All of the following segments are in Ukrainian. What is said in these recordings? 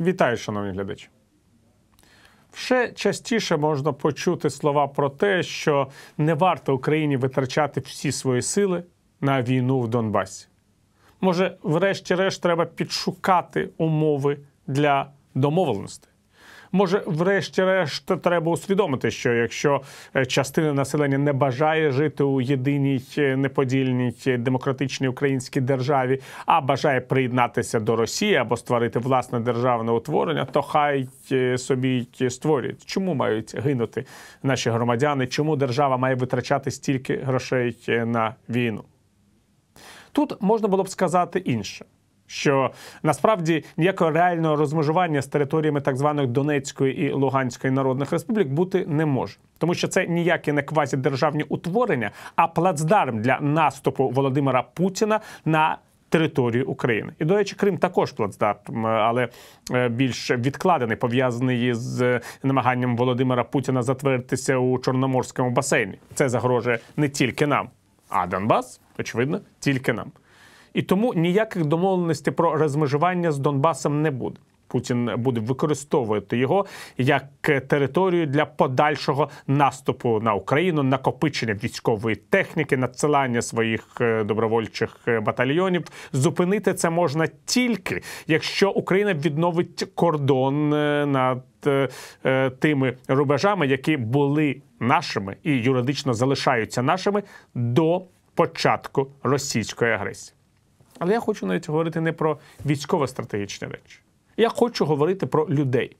Вітаю, шановні глядачі. Ще частіше можна почути слова про те, що не варто Україні витрачати всі свої сили на війну в Донбасі. Може, врешті-решт, треба підшукати умови для домовленостей. Може, врешті-решт, треба усвідомити, що якщо е, частина населення не бажає жити у єдиній е, неподільній е, демократичній українській державі, а бажає приєднатися до Росії або створити власне державне утворення, то хай собі створюють. Чому мають гинути наші громадяни? Чому держава має витрачати стільки грошей на війну? Тут можна було б сказати інше що насправді ніякого реального розмежування з територіями так званих Донецької і Луганської народних республік бути не може, тому що це ніякі не квазідержавні утворення, а плацдарм для наступу Володимира Путіна на Територію України і до речі, Крим також плацдарм, але е, більш відкладений, пов'язаний з намаганням Володимира Путіна затвердитися у Чорноморському басейні. Це загрожує не тільки нам, а Донбас, очевидно, тільки нам. І тому ніяких домовленостей про розмежування з Донбасом не буде. Путін буде використовувати його як територію для подальшого наступу на Україну, накопичення військової техніки, надсилання своїх е, добровольчих е, батальйонів. Зупинити це можна тільки якщо Україна відновить кордон е, над тими рубежами, які були нашими і юридично залишаються нашими до початку російської агресії. Але я хочу навіть говорити не про військово-стратегічні речі. Я хочу говорити про людей.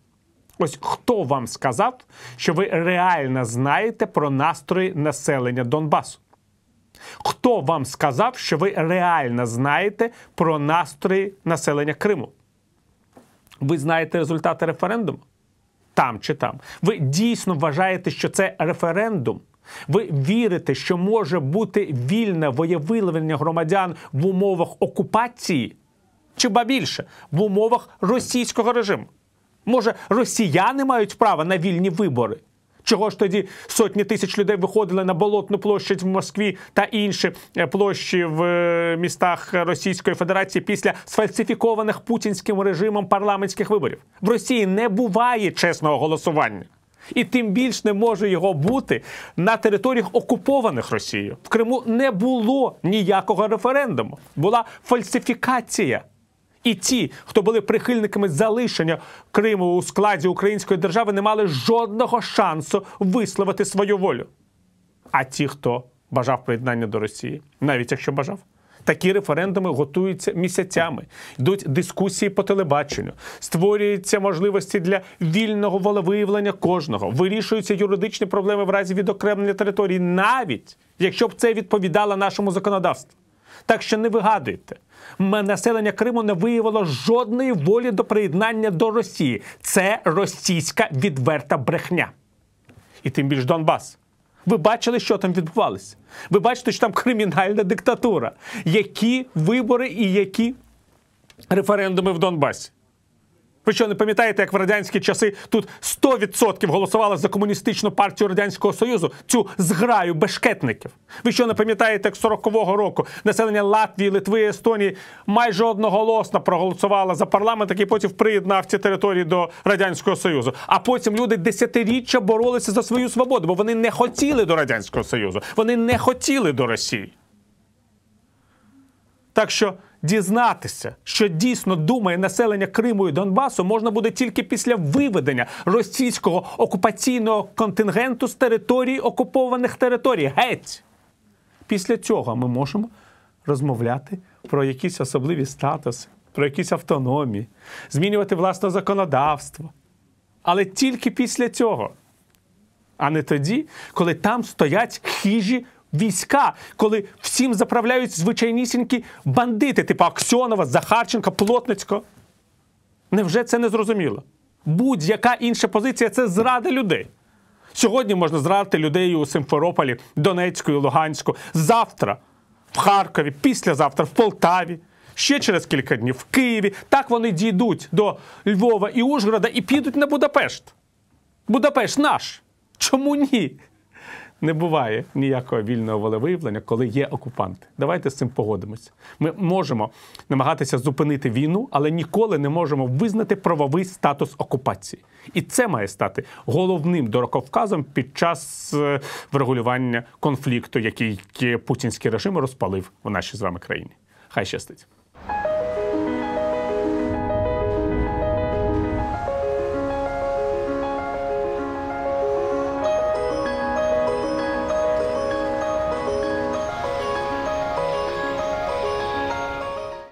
Ось хто вам сказав, що ви реально знаєте про настрої населення Донбасу? Хто вам сказав, що ви реально знаєте про настрої населення Криму? Ви знаєте результати референдуму? Там чи там. Ви дійсно вважаєте, що це референдум ви вірите, що може бути вільне воєвиявлення громадян в умовах окупації? Чи ба більше в умовах російського режиму? Може, росіяни мають право на вільні вибори? Чого ж тоді сотні тисяч людей виходили на болотну площадь в Москві та інші е, площі в е, містах Російської Федерації після сфальсифікованих путінським режимом парламентських виборів? В Росії не буває чесного голосування і тим більш не може його бути на територіях окупованих Росією. В Криму не було ніякого референдуму, була фальсифікація. І ті, хто були прихильниками залишення Криму у складі української держави, не мали жодного шансу висловити свою волю. А ті, хто бажав приєднання до Росії, навіть якщо бажав. Такі референдуми готуються місяцями, йдуть дискусії по телебаченню, створюються можливості для вільного волевиявлення кожного, вирішуються юридичні проблеми в разі відокремлення території, навіть якщо б це відповідало нашому законодавству. Так що не вигадуйте, населення Криму не виявило жодної волі до приєднання до Росії. Це російська відверта брехня. І тим більш Донбас. Ви бачили, що там відбувалося. Ви бачите, що там кримінальна диктатура. Які вибори і які референдуми в Донбасі? Ви що не пам'ятаєте, як в радянські часи тут 100% голосували за комуністичну партію радянського союзу цю зграю бешкетників? Ви що не пам'ятаєте, як 40-го року населення Латвії, Литви, Естонії майже одноголосно проголосувало за парламент, який потім приєднав ці території до радянського союзу? А потім люди десятиріччя боролися за свою свободу, бо вони не хотіли до радянського союзу, вони не хотіли до Росії. Так що дізнатися, що дійсно думає населення Криму і Донбасу, можна буде тільки після виведення російського окупаційного контингенту з території окупованих територій. Геть! Після цього ми можемо розмовляти про якісь особливі статуси, про якісь автономії, змінювати власне законодавство. Але тільки після цього, а не тоді, коли там стоять хижі війська, коли всім заправляють звичайнісінькі бандити, типу Аксьонова, Захарченка, Плотницького. Невже це не зрозуміло? Будь-яка інша позиція це зрада людей. Сьогодні можна зрадити людей у Симферополі, Донецьку, Луганську. Завтра в Харкові, післязавтра в Полтаві, ще через кілька днів в Києві. Так вони дійдуть до Львова і Ужгорода і підуть на Будапешт. Будапешт наш. Чому ні? Не буває ніякого вільного волевиявлення, коли є окупанти. Давайте з цим погодимося. Ми можемо намагатися зупинити війну, але ніколи не можемо визнати правовий статус окупації. І це має стати головним дороговказом під час е, врегулювання конфлікту, який путінський режим розпалив у нашій з вами країні. Хай щастить.